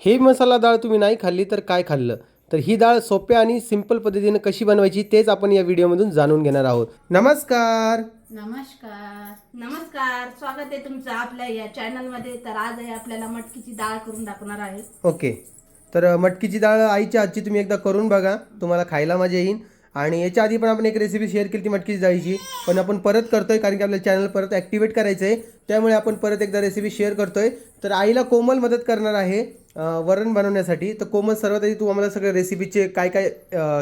हे मसाला डाळ तुम्ही नाही खाल्ली तर काय खाल्लं? तर ही डाळ सोप्या आणि सिंपल पद्धतीने कशी बनवायची तेच आपण या व्हिडिओमधून जाणून घेणार आहोत. नमस्कार! नमस्कार! नमस्कार! स्वागत आहे तुमचं आपल्या या चॅनलमध्ये तर आज आहे आपल्याला मटकीची डाळ करून दाखवणार आहे. ओके. तर मटकीची डाळ आईच्या हातची तुम्ही एकदा करून बघा. तुम्हाला खायला मजा येईल. आणि याच्या आधी पण आपण एक रेसिपी शेअर केली ती मटकीची डाळीची पण आपण परत करतोय कारण की आपल्या चॅनल परत ॲक्टिवेट करायचं आहे त्यामुळे आपण परत एकदा रेसिपी शेअर करतोय. तर आईला कोमल मदत करणार आहे वरण बनवण्यासाठी. तर कोमल सर्वात आधी तू आम्हाला सगळं रेसिपीचे काय काय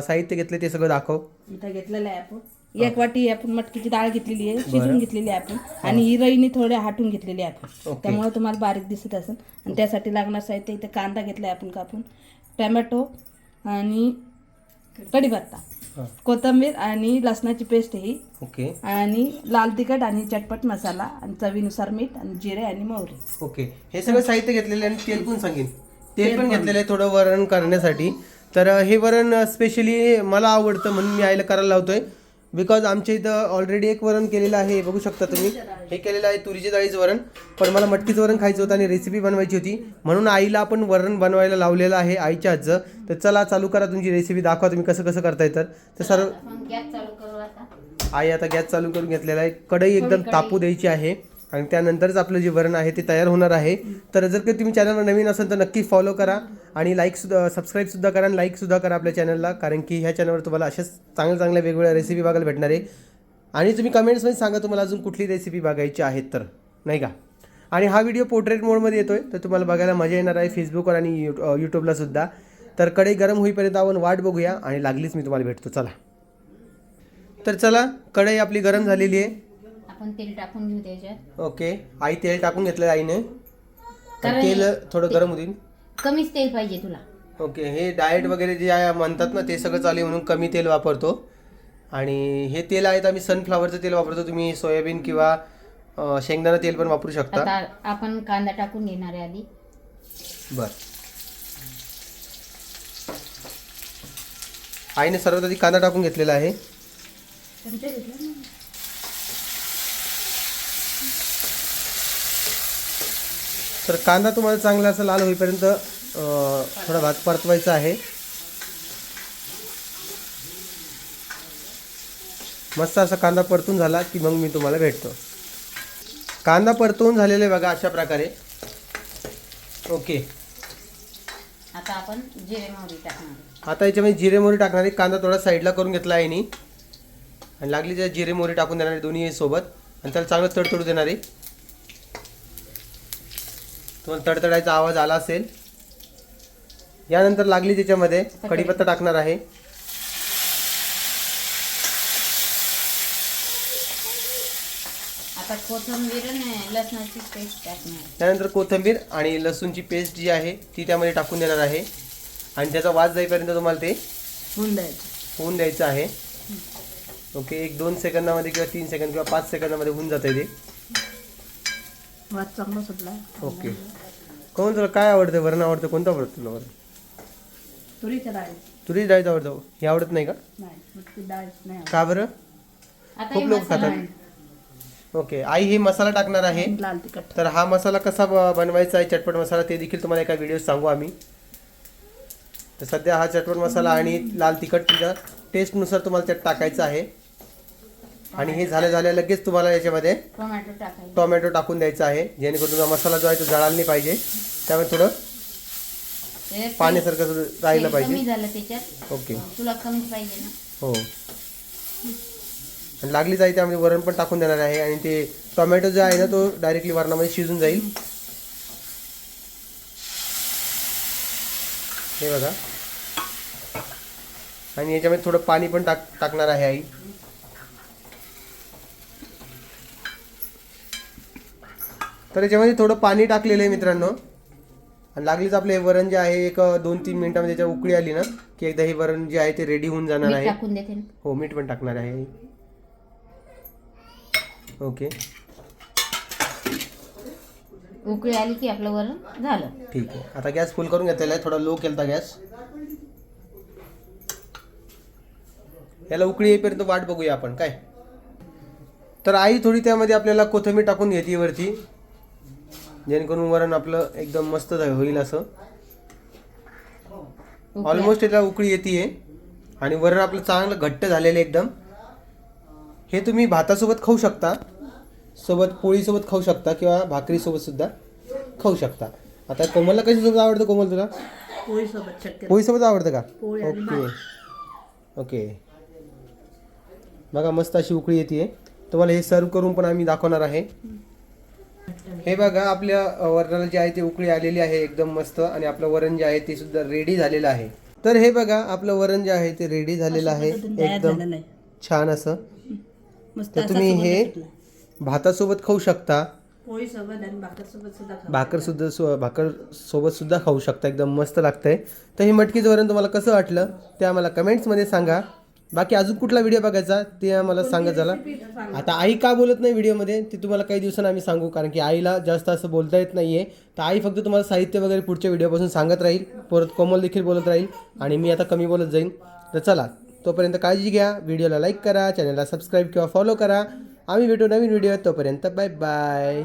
साहित्य घेतले ते सगळं दाखव. इथं घेतलेलं आहे आपण. एक वाटी आपण मटकीची डाळ घेतलेली आहे शिजून घेतलेली आहे आपण. आणि ही रईने थोड्या हाटून घेतलेली आहे आपण. त्यामुळे तुम्हाला बारीक दिसत असेल. आणि त्यासाठी लागणार साहित्य इथे कांदा घेतलाय आपण कापून टमॅटो आणि कढीपत्ता. कोथिंबीर आणि लसणाची पेस्ट ही. ओके. आणि लाल तिखट आणि चटपट मसाला आणि चवीनुसार मीठ आणि जिरे आणि मोहरी. ओके. हे सगळं साहित्य घेतलेलं आहे आणि तेल पण सांगेन. तेल पण घेतलेलं आहे थोडं वरण करण्यासाठी. तर हे वरण स्पेशली मला आवडतं म्हणून मी आईला करायला लावतोय. बिकॉज आमच्या इथं ऑलरेडी एक वरण केलेलं आहे हे बघू शकता तुम्ही. हे केलेलं आहे तुरीच्या डाळीचं वरण. पण मला मटकीचं वरण खायचं होतं आणि रेसिपी बनवायची होती. म्हणून आईला आपण वरण बनवायला लावलेलं आहे आईच्या हातचं. तर चला चालू करा तुमची रेसिपी दाखवा तुम्ही कसं कसं करताय तर. सर्व आता. आई आता गॅस चालू करून घेतलेला आहे. कढई एकदम तापू द्यायची आहे. आणि त्यानंतरच आपलं जे वरण आहे ते तयार होणार आहे. तर जर का तुम्ही चॅनलवर नवीन असाल तर नक्की फॉलो करा आणि लाईक सुद्धा सबस्क्राईब सुद्धा करा आणि लाईक सुद्धा करा आपल्या चॅनलला कारण की ह्या चॅनलवर तुम्हाला अशाच चांगल्या चांगल्या वेगवेगळ्या रेसिपी बघायला भेटणार आहे. आणि तुम्ही कमेंट्समध्ये सांगा तुम्हाला अजून कुठली रेसिपी बघायची आहेत तर नाही का? आणि हा व्हिडिओ पोर्ट्रेट मोडमध्ये येतोय तर तुम्हाला बघायला मजा येणार आहे फेसबुकवर आणि यू यूट्यूबला सुद्धा. तर कढई गरम होईपर्यंत आपण वाट बघूया आणि लागलीच मी तुम्हाला भेटतो. चला. तर चला कढई आपली गरम झालेली आहे. आपण तेल टाकून घेऊ त्याच्यात. ओके. आई तेल टाकून घेतलं आईने. कारण तेल थोडं गरम होतील. कमीच तेल पाहिजे तुला. ओके. हे डाएट वगैरे जे आहे म्हणतात ना ते सगळं चालू आहे म्हणून कमी तेल वापरतो. आणि हे तेल आहे तर आम्ही सनफ्लावरचं तेल वापरतो. तुम्ही सोयाबीन किंवा अं, शेंगदाणा तेल पण वापरू शकता. आता आपण कांदा टाकून घेणार आहे आधी. बर. आईने सर्वात आधी कांदा टाकून घेतलेला आहे. तर कांदा तुम्हाला चांगला असं लाल होईपर्यंत थोडा भात परतवायचा आहे. मस्त असा कांदा परतून झाला की मग मी तुम्हाला भेटतो. कांदा परतवून झालेला बघा अशा प्रकारे. ओके. आता आपण जिरे मोहरी टाकणार. आता याच्यामध्ये जिरे मोहरी टाकणार आहे. कांदा थोडा साईडला करून घेतला आहे नी आणि लागली त्या जिरे मोहरी टाकून देणार आहे दोन्ही सोबत. आणि त्याला चांगलं तडतडू देणार आहे. तुम्हाला तडतडायचा आवाज आला असेल. यानंतर लागली त्याच्यामध्ये कढीपत्ता टाकणार आहे. आता कोथिंबीर आणि लसणाची पेस्ट टाकणार. आहे. त्यानंतर कोथिंबीर आणि लसूणची पेस्ट जी आहे ती त्यामध्ये टाकून देणार आहे. आणि त्याचा वास जाईपर्यंत तुम्हाला ते होऊन द्यायचं. होऊन द्यायचं आहे. ओके एक दोन सेकंदामध्ये किंवा तीन सेकंद किंवा पाच सेकंदामध्ये होऊन जातं ते. वाद चांगला सुटला. ओके. कोण तुला काय आवडतं? वरण आवडतं? कोणतं आवडतं तुला वरण? तुरीच्या डाळी. तुरी डाळीचं आवडतं. हे आवडत नाही का? नाही मटकी डाळ नाही का बरं? आता खूप हे लोक मसाला खातात. ओके. आई हे मसाला टाकणार आहे. आवडत. लाल तिखट. तर हा मसाला कसा ब- बनवायचा आहे? चटपट मसाला ते देखील तुम्हाला एका व्हिडिओ सांगू आम्ही. तर सध्या हा चटपट मसाला आणि लाल तिखट तुमच्या टेस्टनुसार तुम्हाला त्यात टाकायचं आहे. आणि हे झाल्या झाल्या लगेच तुम्हाला याच्यामध्ये टोमॅटो टाकायचं. टोमॅटो टाकून द्यायचा आहे. जेणेकरून तुमचा मसाला जो आहे तो जळायला नाही पाहिजे. त्यामुळे थोडं पाण्यासारखं राहिलं पाहिजे. झालं ओके. तुला कमीच पाहिजे ना. हो. आणि लागली जाईल त्यामध्ये वरण पण टाकून देणार आहे. आणि ते टोमॅटो जो आहे ना तो डायरेक्टली वरणामध्ये शिजून जाईल. हे बघा. आणि याच्यामध्ये थोडं पाणी पण टाक टाकणार आहे आई. तर याच्यामध्ये थोडं पाणी टाकलेलं आहे मित्रांनो. आणि लागलीच आपले हे वरण जे आहे एक दोन तीन मिनिटामध्ये त्याच्या उकळी आली ना की एकदा हे वरण जे आहे ते रेडी होऊन जाणार मीठ आहे. टाकून देते ना. हो मीठ पण टाकणार आहे. ओके. उकळी आली की आपलं वरण झालं. ठीक आहे. आता गॅस फुल करून घेतलेला आहे थोडा लो केलता गॅस. याला उकळी येईपर्यंत वाट बघूया आपण काय? तर आई थोडी त्यामध्ये आपल्याला कोथिंबीर टाकून घेते वरती. जेणेकरून वरण आपलं एकदम मस्त होईल असं. ऑलमोस्ट याला उकळी येते आणि वरण आपलं चांगलं घट्ट झालेलं आहे एकदम. हे तुम्ही भातासोबत खाऊ शकता. सोबत पोळीसोबत खाऊ शकता किंवा भाकरीसोबत सुद्धा खाऊ शकता. आता कोमलला कशासोबत आवडतं कोमल तुला? पोळीसोबत आवडतं का? ओके. ओके. बघा मस्त अशी उकळी येते तुम्हाला हे सर्व करून पण आम्ही दाखवणार आहे. हे बघा आपल्या वरणाला जे आहे ते उकळी आलेली आहे एकदम मस्त आणि आपलं वरण जे आहे ते सुद्धा रेडी झालेलं आहे. तर हे बघा आपलं वरण जे आहे ते रेडी झालेलं आहे एकदम छान असं. मस्त तर तुम्ही हे. भातासोबत खाऊ शकता. पोळीसोबत आणि भाकरसोबत सुद्धा खाऊ भाकर सुद्धा भाकर सोबत सुद्धा खाऊ शकता एकदम मस्त लागतंय. तर हे मटकीचं वरण तुम्हाला कसं वाटलं ते आम्हाला कमेंट्समध्ये सांगा. बाकी अजून कुठला व्हिडिओ बघायचा ते आम्हाला सांगत झाला आता आई का बोलत नाही व्हिडिओमध्ये ते तुम्हाला काही दिवसांनी आम्ही सांगू कारण की आईला जास्त असं बोलता येत नाहीये. तर आई फक्त तुम्हाला साहित्य वगैरे पुढच्या व्हिडिओपासून सांगत राहील परत कोमल देखील बोलत राहील आणि मी आता कमी बोलत जाईन. तर चला तोपर्यंत काळजी घ्या. व्हिडिओला लाईक करा चॅनलला सबस्क्राईब किंवा फॉलो करा. आम्ही भेटू नवीन व्हिडिओ तोपर्यंत. Bye bye